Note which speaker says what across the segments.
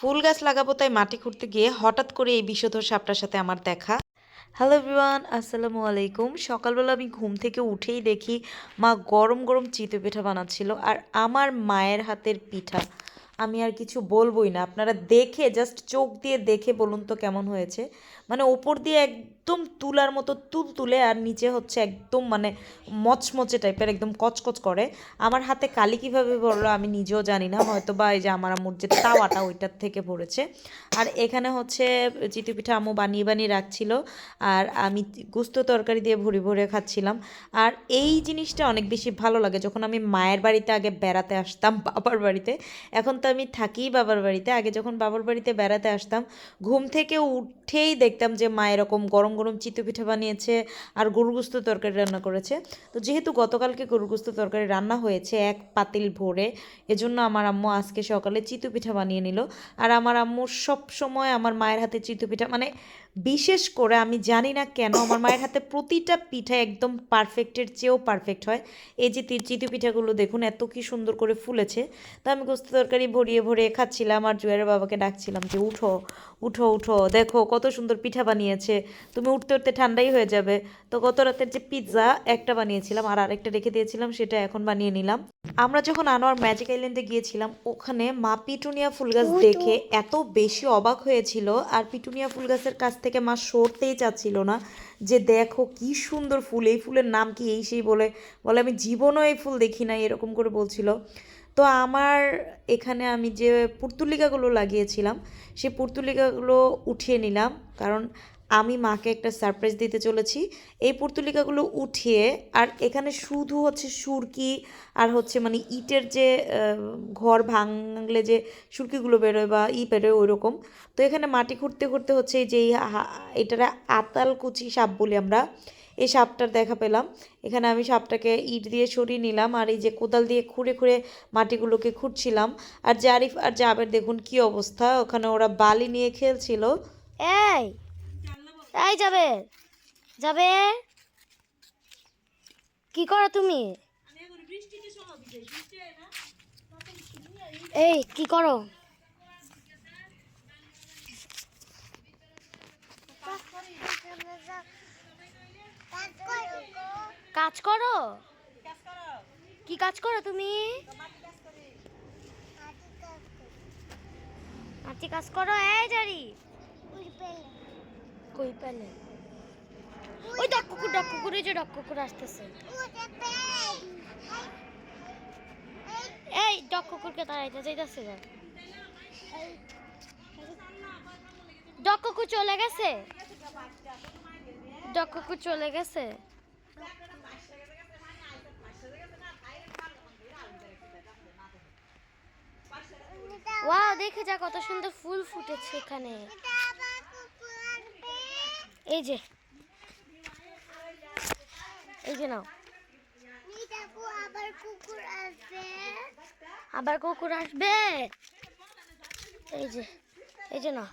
Speaker 1: ফুল গাছ লাগাবো তাই মাটি খুঁড়তে গিয়ে হঠাৎ করে এই বিষধর সাপটার সাথে আমার দেখা। হ্যালো এভরিওয়ান আসসালামু আলাইকুম। সকালবেলা আমি ঘুম থেকে উঠেই দেখি মা গরম গরম চিতই পিঠা বানাচ্ছিল আর আমার মায়ের হাতের পিঠা। আমি আর কিছু বলবোই না। আপনারা দেখে জাস্ট চোখ দিয়ে দেখে বলুন তো কেমন হয়েছে। মানে ওপর দিয়ে একদম তুলার মতো তুল তুলে আর নিচে হচ্ছে একদম মানে মচমচে টাইপের একদম কচকচ করে। আমার হাতে কালি কীভাবে পড়ল আমি নিজেও জানি না। হয়তো বা এই যে আমার আম্মুর যে তাওয়াটা ওইটার থেকে পড়েছে। আর এখানে হচ্ছে চিতই পিঠা আম্মু বানিয়ে বানিয়ে রাখছিল। আর আমি গুস্ত তরকারি দিয়ে ভরে ভরে খাচ্ছিলাম। আর এই জিনিসটা অনেক বেশি ভালো লাগে। যখন আমি মায়ের বাড়িতে আগে বেড়াতে আসতাম, বাবার বাড়িতে, এখন তো আমি থাকি বাবার বাড়িতে। আগে যখন বাবার বাড়িতে বেড়াতে আসতাম, ঘুম থেকে উঠেই দেখতাম যে মা এরকম গরম গরম চিতু পিঠা বানিয়েছে আর গরুগুস্ত তরকারি রান্না করেছে। তো যেহেতু গতকালকে গরুগুস্ত তরকারি রান্না হয়েছে এক পাতিল ভরে, এজন্য আমার আম্মু আজকে সকালে চিতই পিঠা বানিয়ে নিল। আর আমার আম্মু সব সময় আমার মায়ের হাতে চিতই পিঠা মানে বিশেষ করে আমি জানি না কেন আমার মায়ের হাতে প্রতিটা পিঠা একদম পারফেক্টের চেয়েও পারফেক্ট হয়। এই যে তি- চিতই পিঠাগুলো দেখুন এত কি সুন্দর করে ফুলেছে। তো আমি গোস্ত তরকারি ভরিয়ে ভরিয়ে খাচ্ছিলাম আর জুয়ের বাবাকে ডাকছিলাম যে উঠো উঠো উঠো দেখো কত সুন্দর পিঠা বানিয়েছে। তুমি উঠতে উঠতে ঠান্ডাই হয়ে যাবে। তো গত রাতের যে পিৎজা একটা বানিয়েছিলাম আর আরেকটা রেখে দিয়েছিলাম সেটা এখন বানিয়ে নিলাম। আমরা যখন আনোয়ার ম্যাজিক আইল্যান্ডে গিয়েছিলাম ওখানে মা পিটুনিয়া ফুল গাছ দেখে এত বেশি অবাক হয়েছিল। আর পিটুনিয়া ফুল গাছের কাছ থেকে মা সরতেই চাচ্ছিল না যে দেখো কি সুন্দর ফুল, এই ফুলের নাম কি এই সেই বলে বলে আমি জীবনও এই ফুল দেখি না এরকম করে বলছিল। তো আমার এখানে আমি যে পুর্তুলিকাগুলো লাগিয়েছিলাম, সে পুর্তুলিকাগুলো উঠিয়ে নিলাম, কারণ আমি মাকে একটা সারপ্রাইজ দিতে চলেছি। এই পুর্তুলিকাগুলো উঠিয়ে আর এখানে শুধু হচ্ছে সুরকি আর হচ্ছে মানে ইটের যে ঘর ভাঙলে যে সুরকিগুলো বেরোয় বা ই বেরোয় ওই রকম তো এখানে মাটি খুঁড়তে খুঁড়তে হচ্ছে এই যে এটারে আতালকুচি সাপ বলি আমরা, এই সাপটার দেখা পেলাম। এখানে আমি সাপটাকে ইট দিয়ে সরিয়ে নিলাম আর এই যে কোদাল দিয়ে খুঁড়ে খুঁড়ে মাটিগুলোকে খুঁড়ছিলাম। আর জারিফ আর জাবের দেখুন কি অবস্থা, ওখানে ওরা বালি নিয়ে খেলছিল।
Speaker 2: এই এই যাবে যাবে? কি করো তুমি? এই, কি করো? কাজ করো? কি কাজ করো তুমি? মাটি কাজ করো। এই, জারি। কই পেলে? ওই ডাক কুকুর ডাক কুকুর, এই যে ডাক কুকুর আসতেছে। এই ডাক কুকুরকে তাড়াইতে যাইতেছে গো ডাক কুকুর চলে গেছে? ডাক কুকুর চলে গেছে? ওয়াও, দেখে যা কত সুন্দর ফুল ফুটেছে এখানে। এই যে। এই যে নাও।
Speaker 3: আবার কুকুর আসবে।
Speaker 2: আবার কুকুর আসবে? এই যে এই যে না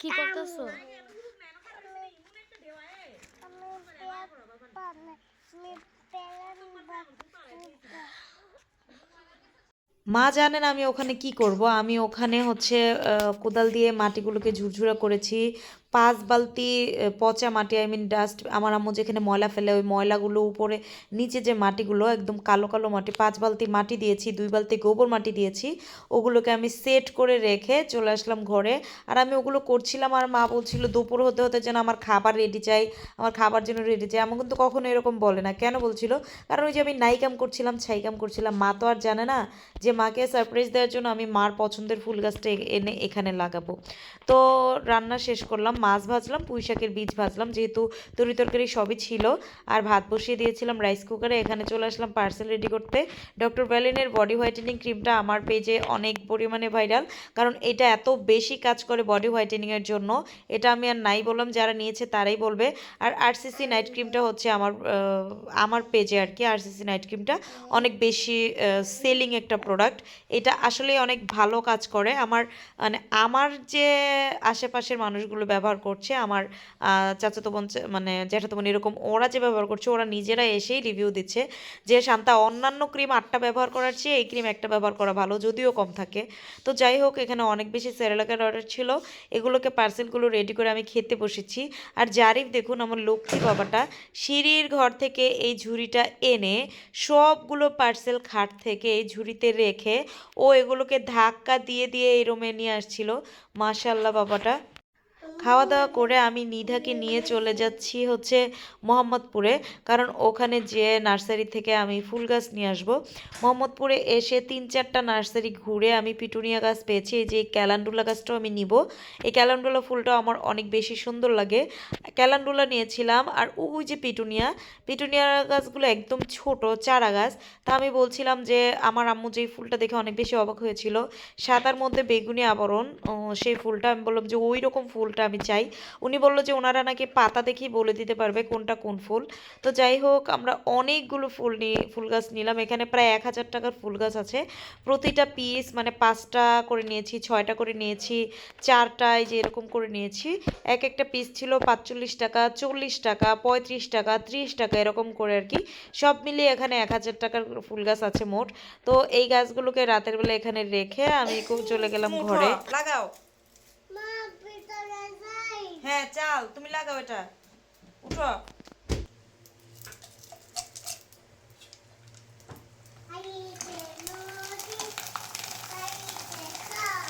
Speaker 2: কি করতেছো?
Speaker 1: মা জানেন আমি ওখানে কি করব। আমি ওখানে হচ্ছে কোদাল দিয়ে মাটিগুলোকে ঝুরঝুরা করেছি। পাঁচ বালতি পচা মাটি আই মিন ডাস্ট আমার আম্মু যেখানে ময়লা ফেলে ওই ময়লাগুলো উপরে, নিচে যে মাটিগুলো, একদম কালো কালো মাটি, পাঁচ বালতি মাটি দিয়েছি, দুই বালতি গোবর মাটি দিয়েছি, ওগুলোকে আমি সেট করে রেখে চলে আসলাম ঘরে। আর আমি ওগুলো করছিলাম আর মা বলছিল, দুপুর হতে হতে যেন আমার খাবার রেডি চাই, আমার খাবার যেন রেডি চাই। আমার কিন্তু কখনো এরকম বলে না। কেন বলছিল? কারণ ওই যে আমি নাই কাম করছিলাম ছাই কাম করছিলাম। মা তো আর জানে না যে মাকে সারপ্রাইজ দেওয়ার জন্য আমি মার পছন্দের ফুল গাছটা এনে, এখানে লাগাবো। তো রান্না শেষ করলাম। মাছ ভাজলাম পুঁই শাকের বীজ ভাজলাম, যেহেতু তরি তরকারি সবই ছিল। আর ভাত বসিয়ে দিয়েছিলাম রাইস কুকারে এখানে চলে আসলাম পার্সেল রেডি করতে। ডক্টর ভ্যালিনের বডি হোয়াইটেনিং ক্রিমটা আমার পেজে অনেক পরিমাণে ভাইরাল কারণ এটা এত বেশি কাজ করে বডি হোয়াইটেনিংয়ের জন্য। এটা আমি আর নাই বললাম, যারা নিয়েছে তারাই বলবে। আর আরসিসি নাইট ক্রিমটা হচ্ছে আমার আমার পেজে আর কি আরসিসি নাইট ক্রিমটা অনেক বেশি সেলিং একটা প্রোডাক্ট এটা আসলে অনেক ভালো কাজ করে। আমার মানে আমার যে আশেপাশের মানুষগুলো ব্যবহার ব্যবহার করছে, আমার চাচাতো বোন মানে জ্যাঠাতো বোন এরকম ওরা যে ব্যবহার করছে, ওরা নিজেরা এসেই রিভিউ দিচ্ছে যে, শান্তা, অন্যান্য ক্রিম আটটা ব্যবহার করার চেয়ে এই ক্রিম একটা ব্যবহার করা ভালো, যদিও কম থাকে। তো যাই হোক, এখানে অনেক বেশি সেরেলাকের অর্ডার ছিল। এগুলোকে পার্সেলগুলো রেডি করে আমি খেতে বসেছি। আর জারিফ, দেখুন আমার লক্ষ্মী বাবাটা, সিঁড়ির ঘর থেকে এই ঝুড়িটা এনে সবগুলো পার্সেল খাট থেকে এই ঝুড়িতে রেখে ও এগুলোকে ধাক্কা দিয়ে দিয়ে এই রুমে নিয়ে আসছিল। মাশাল্লাহ বাবাটা। খাওয়া দাওয়া করে আমি নিধাকে নিয়ে চলে যাচ্ছি হচ্ছে মোহাম্মদপুরে, কারণ ওখানে যে নার্সারি থেকে আমি ফুল গাছ নিয়ে আসব। মোহাম্মদপুরে এসে তিন চারটা নার্সারি ঘুরে আমি পিটুনিয়া গাছ পেয়েছি যে ক্যালান্ডুলা গাছটাও আমি নিব। এই ক্যালান্ডুলা ফুলটাও আমার অনেক বেশি সুন্দর লাগে। ক্যালান্ডুলা নিয়েছিলাম আর ওই যে পিটুনিয়া পিটুনিয়া গাছগুলো একদম ছোট, চারা গাছ। তা আমি বলছিলাম যে আমার আম্মু যেই ফুলটা দেখে অনেক বেশি অবাক হয়েছিল, সাদার মধ্যে বেগুনি আবরণ সেই ফুলটা আমি বললাম যে ওই রকম ফুলটা আমি চাই। উনি বলল যে ওনারা নাকি পাতা দেখেই বলে দিতে পারবে কোনটা কোন ফুল। তো যাই হোক আমরা অনেকগুলো ফুল নিয়ে ফুল গাছ নিলাম। এখানে প্রায় এক হাজার টাকার ফুল গাছ আছে। প্রতিটা পিস মানে পাঁচটা করে নিয়েছি ছয়টা করে নিয়েছি চারটায় যে এরকম করে নিয়েছি। এক একটা পিস ছিল পাঁচচল্লিশ টাকা চল্লিশ টাকা পঁয়ত্রিশ টাকা ত্রিশ টাকা এরকম করে আর কি। সব মিলিয়ে এখানে এক হাজার টাকার ফুল গাছ আছে মোট। তো এই গাছগুলোকে রাতের বেলা এখানে রেখে আমি খুব চলে গেলাম ঘরে। লাগাও। হ্যাঁ চাল তুমি লাগাও এটা। উঠো
Speaker 3: আইতে নদী আইতে খাল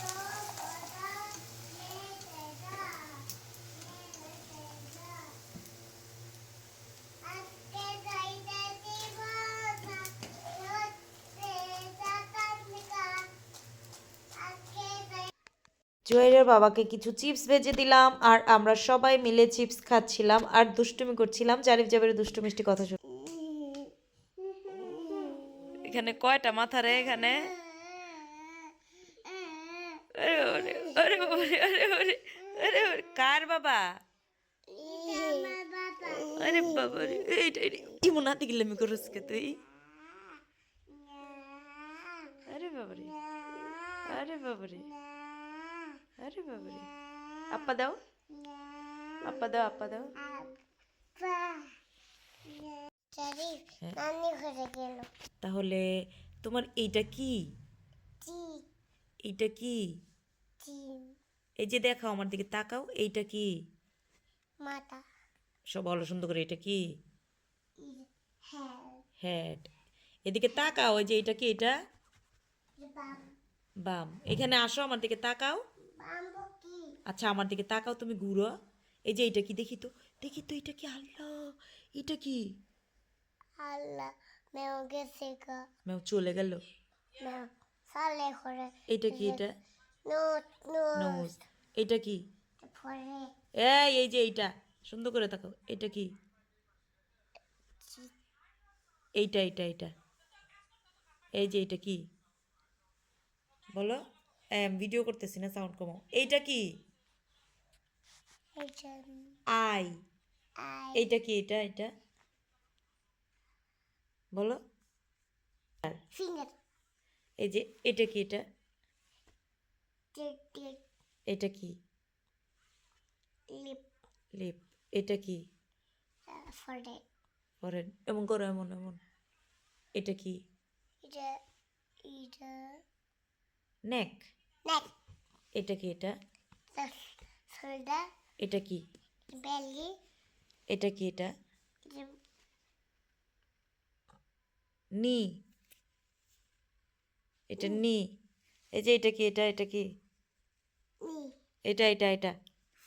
Speaker 3: তো কথা মেতে যা মেতে যা আজকে যাইতে দিব না হচ্ছে যাতানিকা আজকে যাই
Speaker 1: জুয়েলের বাবাকে কিছু চিপস ভেজে দিলাম আর আমরা সবাই মিলে চিপস খাচ্ছিলাম আর দুষ্টুমি করছিলাম। জারিফ জাবের দুষ্টু মিষ্টি কথা শুন। এখানে কয়টা মাথা রে এখানে? আরে ওরে আরে ওরে আরে আরে কার বাবা? আরে বাবা রে এইটা ইমন হাতে গিলামি করস কে তুই? আরে বাবা রে আরে বাবা রে। আরে বাবা রে আপা দাও আপা দাও আপা দাও তাহলে তোমার এইটা কি এইটা কি এই যে দেখাও আমার দিকে তাকাও এইটা কি?
Speaker 3: মাতা।
Speaker 1: সব ভালো সুন্দর করে এটা কি?
Speaker 3: হ্যাঁ।
Speaker 1: হেড এদিকে তাকাও এই যে এটা কি এটা?
Speaker 3: বাম।
Speaker 1: এখানে আসো আমার দিকে তাকাও। আচ্ছা আমার দিকে তাকাও তুমি ঘুরো এই যে এটা কি? দেখি তো দেখি তো এটা কি? আল্লাহ এটা কি?
Speaker 3: আল্লাহ মেও গেছে গা।
Speaker 1: ম্যাম চলে গেল।
Speaker 3: মেও সালে করে
Speaker 1: এটা কি এটা?
Speaker 3: Note note.
Speaker 1: এটা কি? এই এই যে এইটা। সুন্দর করে তাকাও। এটা কি? এইটা এইটা এইটা। এই যে এটা কি? বলো। ভিডিও করতেছি না সাউন্ড কমাও এইটা কি? আই। এইটা কি এটা এটা? বলো। এই যে এটা কি এটা? এটা কি?
Speaker 3: লিপ
Speaker 1: লিপ এটা কি?
Speaker 3: ফরে
Speaker 1: করেন এমন করো এমন এমন। এটা কি?
Speaker 3: এটা এটা।
Speaker 1: নেক এটা কি এটা? এটা কি? এটা কি এটা? নি। এটা নি। এই যে এটা কি এটা? এটা কি? এটা এটা এটা।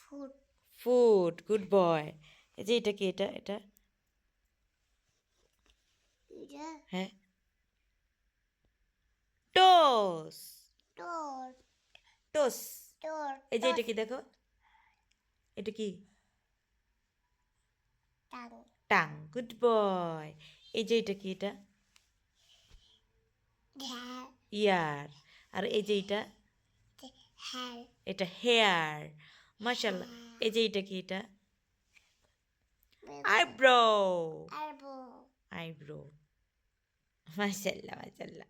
Speaker 3: Food
Speaker 1: food good boy. এই যে এটা কি এটা? এটা? হ্যাঁ। টোস।
Speaker 3: ডোর
Speaker 1: টোস এই যে এটা কি দেখো? এটা কি?
Speaker 3: টাং
Speaker 1: গুড বয় এই যে এটা কি এটা? ইয়ার আর এই যে এটা? এটা হেয়ার মাশাল্লাহ এই যে এটা কি এটা? আইব্রো আইব্রো মাশাল্লাহ মাশাল্লাহ